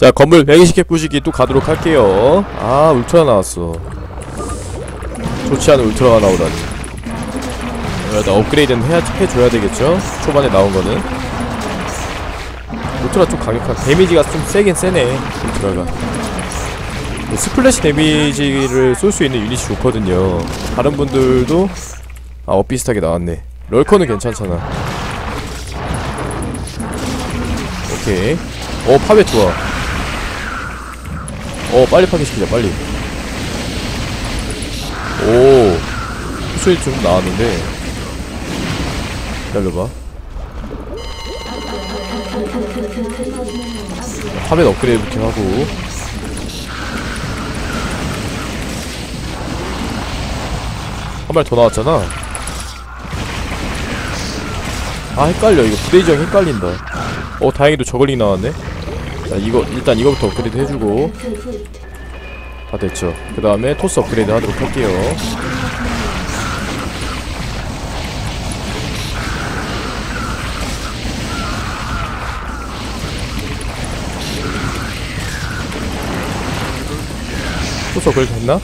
자 건물 120개 부시기 또 가도록 할게요. 아 울트라 나왔어. 좋지 않은 울트라가 나오다니. 일단 업그레이드는 해야, 해줘야 되겠죠? 초반에 나온 거는. 울트라 좀 강력한 데미지가 좀 세긴 세네 울트라가. 스플래시 데미지를 쏠 수 있는 유닛이 좋거든요. 다른 분들도 아 엇비슷하게 나왔네. 럴커는 괜찮잖아. 오케이. 어 파괴 좋아 어 빨리 파괴시키자 빨리. 오. 수익 좀 나왔는데. 기다려봐. 파괴 업그레이드 부팅 하고. 한 발 더 나왔잖아. 아 헷갈려. 이거 부대 지정 헷갈린다. 어 다행히도 저글링 나왔네 자 이거 일단 이거부터 업그레이드 해주고. 다 됐죠. 그 다음에 토스 업그레이드 하도록 할게요. 토스 업그레이드 됐나?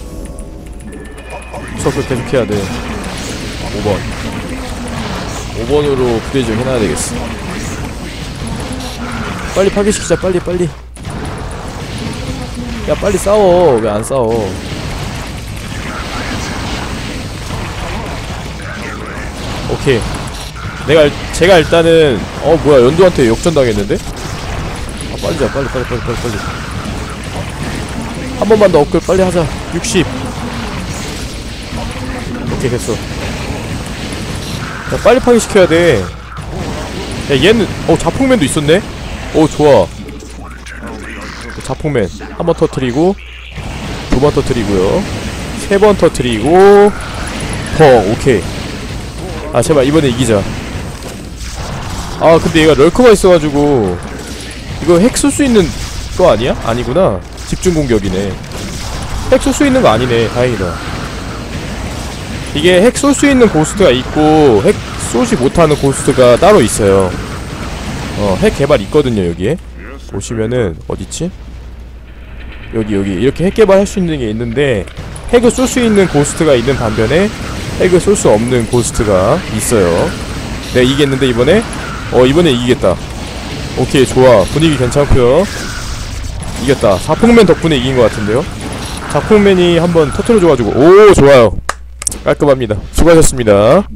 토스 업그레이드 계속 해야 돼. 5번. 5번으로 부대 지정 해놔야 되겠어 빨리 파괴시키자 빨리 빨리. 야 빨리 싸워. 왜 안 싸워? 오케이. 내가 일- 제가 일단은 어 뭐야. 연두한테 역전당했는데? 아 빨리 자. 빨리 빨리 빨리 빨리 빨리. 한 번만 더 업글 빨리 하자. 60 오케이 됐어. 야 빨리 파괴시켜야 돼야 얘는 어 자폭맨도 있었네 오 좋아. 자폭맨. 한 번 터트리고 두 번 터트리고요. 세 번 터트리고 펑 오케이. 아 제발 이번에 이기자. 아 근데 얘가 럴커가 있어가지고 이거 핵쏠수 있는 거 아니야? 아니구나. 집중 공격이네. 핵쏠수 있는 거 아니네. 다행이다. 이게 핵 쏠 수 있는 고스트가 있고 핵 쏘지 못하는 고스트가 따로 있어요 어, 핵 개발 있거든요, 여기에. 보시면은, 어딨지? 여기, 여기. 이렇게 핵 개발할 수 있는 게 있는데, 핵을 쏠 수 있는 고스트가 있는 반면에, 핵을 쏠 수 없는 고스트가 있어요. 내가 이기겠는데, 이번에? 어, 이번에 이기겠다. 오케이, 좋아. 분위기 괜찮고요 이겼다. 사폭맨 덕분에 이긴 것 같은데요? 자폭맨이 한번 터트려줘가지고, 오, 좋아요. 깔끔합니다. 수고하셨습니다.